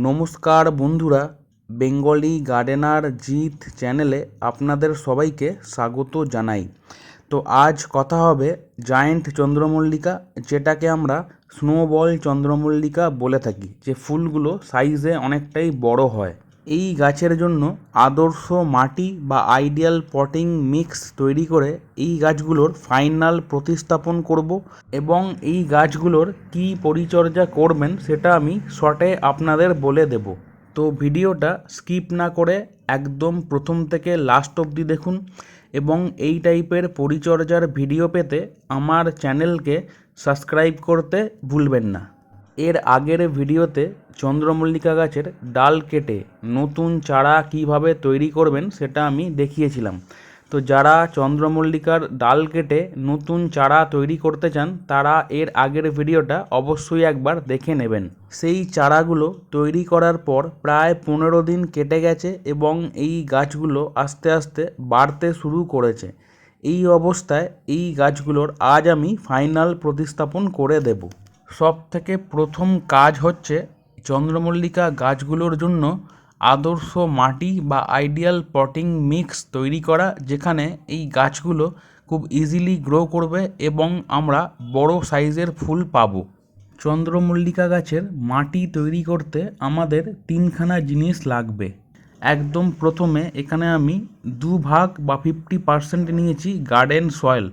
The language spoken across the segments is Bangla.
নমস্কার বন্ধুরা, বেঙ্গলি গার্ডেনার জিৎ চ্যানেলে আপনাদের সবাইকে স্বাগত জানাই। তো আজ কথা হবে জায়েন্ট চন্দ্রমল্লিকা, যেটাকে আমরা স্নোবল চন্দ্রমল্লিকা বলে থাকি, যে ফুলগুলো সাইজে অনেকটাই বড় হয়। এই গাছের জন্য আদর্শ মাটি বা আইডিয়াল পটিং মিক্স তৈরি করে এই গাছগুলোর ফাইনাল প্রতিস্থাপন করব এবং এই গাছগুলোর কী পরিচর্যা করবেন সেটা আমি শর্টে আপনাদের বলে দেব। তো ভিডিওটা স্কিপ না করে একদম প্রথম থেকে লাস্ট অবধি দেখুন এবং এই টাইপের পরিচর্যার ভিডিও পেতে আমার চ্যানেলকে সাবস্ক্রাইব করতে ভুলবেন না। এর আগের ভিডিওতে চন্দ্রমল্লিকা গাছের ডাল কেটে নতুন চারা কীভাবে তৈরি করবেন সেটা আমি দেখিয়েছিলাম। তো যারা চন্দ্রমল্লিকার ডাল কেটে নতুন চারা তৈরি করতে চান, তারা এর আগের ভিডিওটা অবশ্যই একবার দেখে নেবেন। সেই চারাগুলো তৈরি করার পর প্রায় পনেরো দিন কেটে গেছে এবং এই গাছগুলো আস্তে আস্তে বাড়তে শুরু করেছে। এই অবস্থায় এই গাছগুলোর আজ আমি ফাইনাল প্রতিস্থাপন করে দেব। সব থেকে প্রথম কাজ হচ্ছে চন্দ্রমল্লিকা গাছগুলোর জন্য আদর্শ মাটি বা আইডিয়াল পটিং মিক্স তৈরি করা, যেখানে এই গাছগুলো খুব ইজিলি গ্রো করবে এবং আমরা বড় সাইজের ফুল পাবো। চন্দ্রমল্লিকা গাছের মাটি তৈরি করতে আমাদের তিনখানা জিনিস লাগবে। একদম প্রথমে এখানে আমি দু ভাগ বা ফিফটি পার্সেন্ট নিয়েছি গার্ডেন সয়েল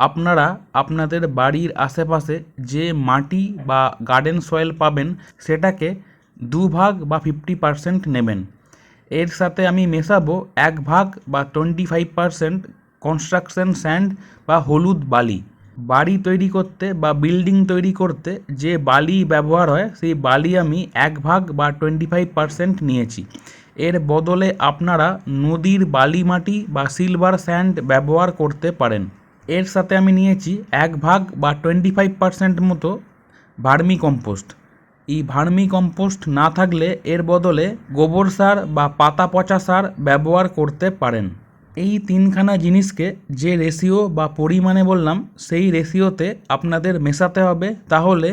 আপনারা আপনাদের বাড়ির আশেপাশে যে মাটি বা গার্ডেন সয়েল পাবেন, সেটাকে দু ভাগ বা ফিফটি পার্সেন্ট নেবেন। এর সাথে আমি মেশাবো এক ভাগ বা twenty five percent construction sand বা হলুদ বালি। বাড়ি তৈরি করতে বা বিল্ডিং তৈরি করতে যে বালি ব্যবহার হয়, সেই বালি আমি এক ভাগ বা টোয়েন্টি ফাইভ পার্সেন্ট নিয়েছি। এর বদলে আপনারা নদীর বালি মাটি বা সিলভার স্যান্ড ব্যবহার করতে পারেন। এর সাথে আমি নিয়েছি এক ভাগ বা টোয়েন্টি ফাইভ পার্সেন্ট মতো ভার্মি কম্পোস্ট। এই ভার্মি কম্পোস্ট না থাকলে এর বদলে গোবর সার বা পাতা পচা সার ব্যবহার করতে পারেন। এই তিনখানা জিনিসকে যে রেশিও বা পরিমাণে বললাম, সেই রেশিওতে আপনাদের মেশাতে হবে। তাহলে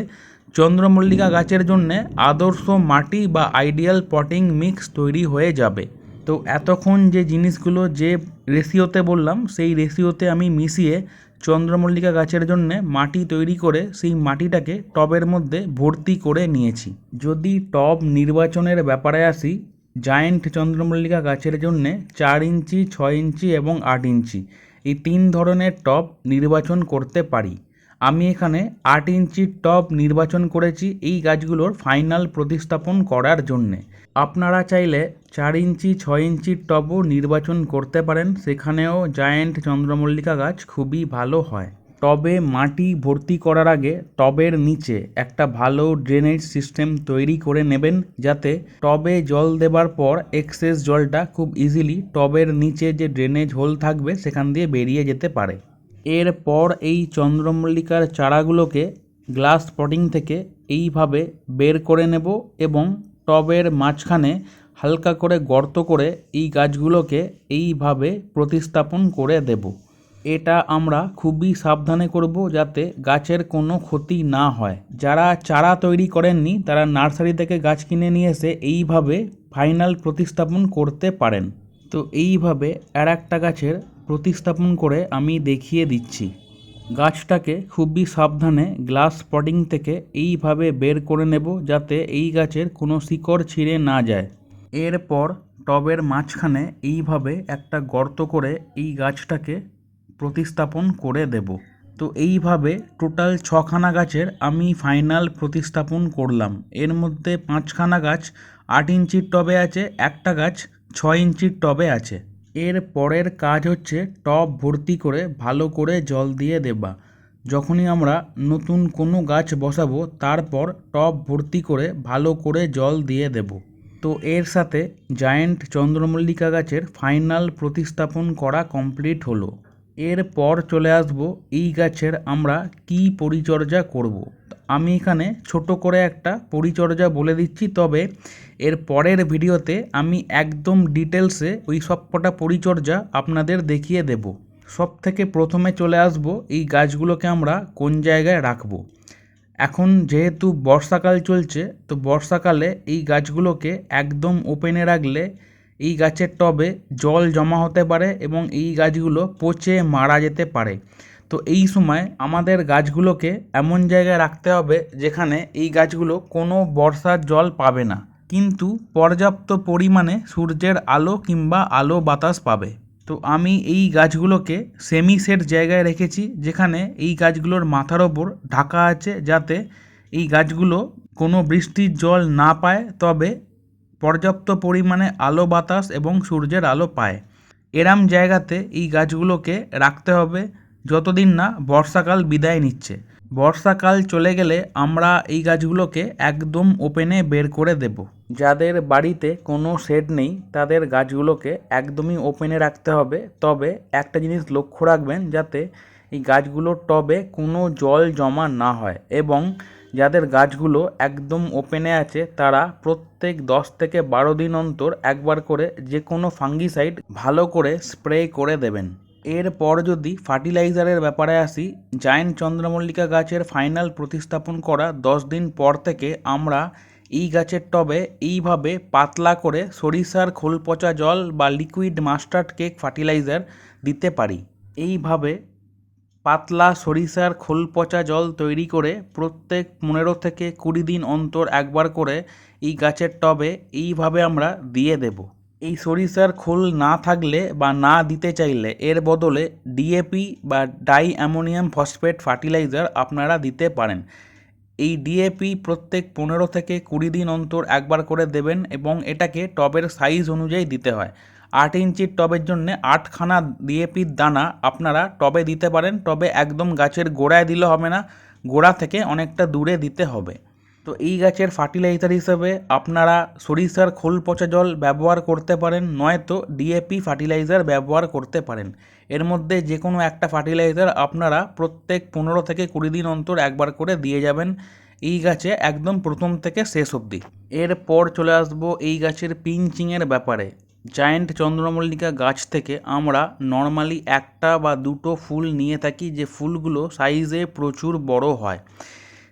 চন্দ্রমল্লিকা গাছের জন্যে আদর্শ মাটি বা আইডিয়াল পটিং মিক্স তৈরি হয়ে যাবে। তো এতক্ষণ যে জিনিসগুলো যে রেশিওতে বললাম, সেই রেশিওতে আমি মিশিয়ে চন্দ্রমল্লিকা গাছের জন্যে মাটি তৈরি করে সেই মাটিটাকে টবের মধ্যে ভর্তি করে নিয়েছি। যদি টব নির্বাচনের ব্যাপারে আসি, জায়েন্ট চন্দ্রমল্লিকা গাছের জন্যে চার ইঞ্চি, ছয় ইঞ্চি এবং আট ইঞ্চি, এই তিন ধরনের টব নির্বাচন করতে পারি। আমি এখানে আট ইঞ্চির টব নির্বাচন করেছি এই গাছগুলোর ফাইনাল প্রতিস্থাপন করার জন্যে। আপনারা চাইলে চার ইঞ্চি, ছয় ইঞ্চির টবও নির্বাচন করতে পারেন। সেখানেও জায়েন্ট চন্দ্রমল্লিকা গাছ খুবই ভালো হয়। টবে মাটি ভর্তি করার আগে টবের নিচে একটা ভালো ড্রেনেজ সিস্টেম তৈরি করে নেবেন, যাতে টবে জল দেবার পর এক্সেস জলটা খুব ইজিলি টবের নিচে যে ড্রেনেজ হোল থাকবে, সেখান দিয়ে বেরিয়ে যেতে পারে। এরপর এই চন্দ্রমল্লিকার চারাগুলোকে গ্লাস পটিং থেকে এইভাবে বের করে নেব এবং টবের মাঝখানে হালকা করে গর্ত করে এই গাছগুলোকে এইভাবে প্রতিস্থাপন করে দেব। এটা আমরা খুবই সাবধানে করব যাতে গাছের কোনো ক্ষতি না হয়। যারা চারা তৈরি করেননি, তারা নার্সারি থেকে গাছ কিনে নিয়ে এসে এইভাবে ফাইনাল প্রতিস্থাপন করতে পারেন। তো এইভাবে আর একটা গাছের প্রতিস্থাপন করে আমি দেখিয়ে দিচ্ছি। গাছটাকে খুবই সাবধানে গ্লাস পটিং থেকে এইভাবে বের করে নেব যাতে এই গাছের কোনো শিকড় ছিঁড়ে না যায়। এরপর টবের মাঝখানে এইভাবে একটা গর্ত করে এই গাছটাকে প্রতিস্থাপন করে দেব। তো এইভাবে টোটাল ছখানা গাছের আমি ফাইনাল প্রতিস্থাপন করলাম। এর মধ্যে পাঁচখানা গাছ আট ইঞ্চির টবে আছে, একটা গাছ ছয় ইঞ্চির টবে আছে। এর পরের কাজ হচ্ছে টব ভর্তি করে ভালো করে জল দিয়ে দেবা। যখনই আমরা নতুন কোনো গাছ বসাবো, তারপর টব ভর্তি করে ভালো করে জল দিয়ে দেব। তো এর সাথে জায়েন্ট চন্দ্রমল্লিকা গাছের ফাইনাল প্রতিস্থাপন করা কমপ্লিট হলো। এরপর চলে আসব এই গাছের আমরা কি পরিচর্যা করব। আমি এখানে ছোট করে একটা পরিচর্যা বলে দিচ্ছি, তবে এর পরের ভিডিওতে আমি একদম ডিটেলসে ওই সবকটা পরিচর্যা আপনাদের দেখিয়ে দেব সব থেকে প্রথমে চলে আসব এই গাছগুলোকে আমরা কোন জায়গায় রাখব এখন যেহেতু বর্ষাকাল চলছে, তো বর্ষাকালে এই গাছগুলোকে একদম ওপেনে রাখলে এই গাছের টবে জল জমা হতে পারে এবং এই গাছগুলো পচে মারা যেতে পারে। তো এই সময় আমাদের গাছগুলোকে এমন জায়গায় রাখতে হবে যেখানে এই গাছগুলো কোনো বর্ষার জল পাবে না। কিন্তু পর্যাপ্ত পরিমাণে সূর্যের আলো কিংবা আলো বাতাস পাবে। তো আমি এই গাছগুলোকে সেমি সেট জায়গায় রেখেছি যেখানে এই গাছগুলোর মাথার ওপর ঢাকা আছে যাতে এই গাছগুলো কোনো বৃষ্টির জল না পায়। তবে পর্যাপ্ত পরিমাণে আলো বাতাস এবং সূর্যের আলো পায়। এরাম জায়গাতে এই গাছগুলোকে রাখতে হবে যতদিন না বর্ষাকাল বিদায় নিচ্ছে। বর্ষাকাল চলে গেলে আমরা এই গাছগুলোকে একদম ওপেনে বের করে দেব। যাদের বাড়িতে কোনো শেড নেই, তাদের গাছগুলোকে একদমই ওপেনে রাখতে হবে। তবে একটা জিনিস লক্ষ্য রাখবেন, যাতে এই গাছগুলোর টবে কোনো জল জমা না হয় এবং যাদের গাছগুলো একদম ওপেনে আছে, তারা প্রত্যেক দশ থেকে বারো দিন অন্তর একবার করে যে কোনো ফাঙ্গিসাইড ভালো করে স্প্রে করে দেবেন। এরপর যদি ফার্টিলাইজারের ব্যাপারে আসি জায়েন্ট চন্দ্রমল্লিকা গাছের ফাইনাল প্রতিস্থাপন করা দশ দিন পর থেকে আমরা এই গাছের টবে এইভাবে পাতলা করে সরিষার খোল পচা জল বা লিকুইড মাস্টার্ড কেক ফার্টিলাইজার দিতে পারি। এইভাবে পাতলা সরিষার খোল পচা জল তৈরি করে প্রত্যেক পনেরো থেকে কুড়ি দিন অন্তর একবার করে এই গাছের টবে এইভাবে আমরা দিয়ে দেব। এই সরিষার খোল না থাকলে বা না দিতে চাইলে এর বদলে ডিএপি বা ডাই অ্যামোনিয়াম ফসফেট ফার্টিলাইজার আপনারা দিতে পারেন। এই ডিএপি প্রত্যেক পনেরো থেকে কুড়ি দিন অন্তর একবার করে দেবেন এবং এটাকে টবের সাইজ অনুযায়ী দিতে হয়। আট ইঞ্চির টবের জন্যে আটখানা ডিএপির দানা আপনারা টবে দিতে পারেন। টবে একদম গাছের গোড়ায় দিলে হবে না, গোড়া থেকে অনেকটা দূরে দিতে হবে। তো এই গাছের ফার্টিলাইজার হিসেবে আপনারা সরিষার খোল পচা জল ব্যবহার করতে পারেন, নয়তো ডিএপি ফার্টিলাইজার ব্যবহার করতে পারেন। এর মধ্যে যে কোনো একটা ফার্টিলাইজার আপনারা প্রত্যেক পনেরো থেকে কুড়ি দিন অন্তর একবার করে দিয়ে যাবেন। এই গাছে একদম প্রথম থেকে শেষ অবধি। এরপর চলে আসব এই গাছের পিঞ্চিংয়ের ব্যাপারে। জায়েন্ট চন্দ্রমল্লিকা গাছ থেকে আমরা নর্মালি একটা বা দুটো ফুল নিয়ে থাকি যে ফুলগুলো সাইজে প্রচুর বড় হয়।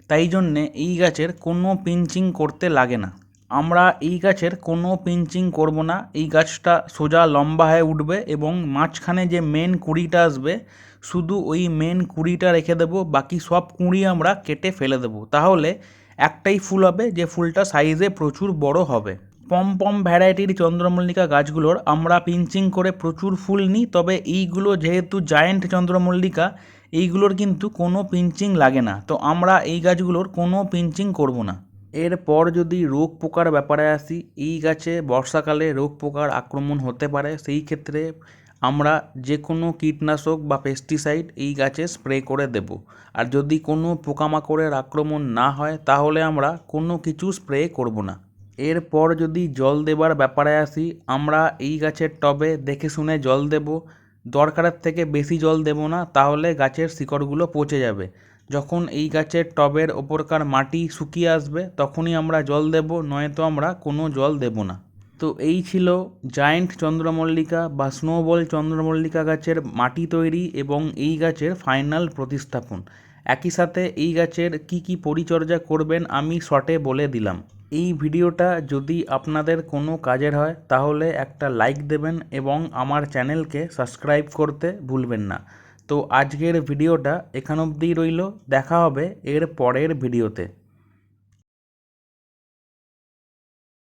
তাই জন্যে এই গাছের কোনো পিঞ্চিং করতে লাগে না। আমরা এই গাছের কোনো পিঞ্চিং করব না। এই গাছটা সোজা লম্বা হয়ে উঠবে এবং মাঝখানে যে মেন কুঁড়িটা আসবে, শুধু ওই মেন কুঁড়িটা রেখে দেবো, বাকি সব কুঁড়ি আমরা কেটে ফেলে দেবো। তাহলে একটাই ফুল হবে, যে ফুলটা সাইজে প্রচুর বড় হবে। পম পম ভ্যারাইটির চন্দ্রমল্লিকা গাছগুলোর আমরা পিঞ্চিং করে প্রচুর ফুল নিই, তবে এইগুলো যেহেতু জায়েন্ট চন্দ্রমল্লিকা, এইগুলোর কিন্তু কোনো পিঞ্চিং লাগে না। তো আমরা এই গাছগুলোর কোনো পিঞ্চিং করব না। এরপর যদি রোগ পোকার ব্যাপারে আসি, এই গাছে বর্ষাকালে রোগ পোকার আক্রমণ হতে পারে, সেই ক্ষেত্রে আমরা যে কোনো কীটনাশক বা পেস্টিসাইড এই গাছে স্প্রে করে দেব। আর যদি কোনো পোকামাকড়ের আক্রমণ না হয়, তাহলে আমরা কোনো কিছু স্প্রে করব না। এরপর যদি জল দেবার ব্যাপারে আসি, আমরা এই গাছের টবে দেখে শুনে জল দেব। দরকারের থেকে বেশি জল দেব না, তাহলে গাছের শিকড়গুলো পচে যাবে। যখন এই গাছের টবের ওপরকার মাটি শুকিয়ে আসবে, তখনই আমরা জল দেব, নয়তো আমরা কোনো জল দেব না। তো এই ছিল জায়েন্ট চন্দ্রমল্লিকা বা স্নোবল চন্দ্রমল্লিকা গাছের মাটি তৈরি এবং এই গাছের ফাইনাল প্রতিস্থাপন। একই সাথে এই গাছের কি কি পরিচর্যা করবেন আমি শর্টে বলে দিলাম। এই ভিডিওটা যদি আপনাদের কোনো কাজের হয়, তাহলে একটা লাইক দেবেন এবং আমার চ্যানেলকে সাবস্ক্রাইব করতে ভুলবেন না। তো আজকের ভিডিওটা এখান অবধিই রইল, দেখা হবে এর পরের ভিডিওতে।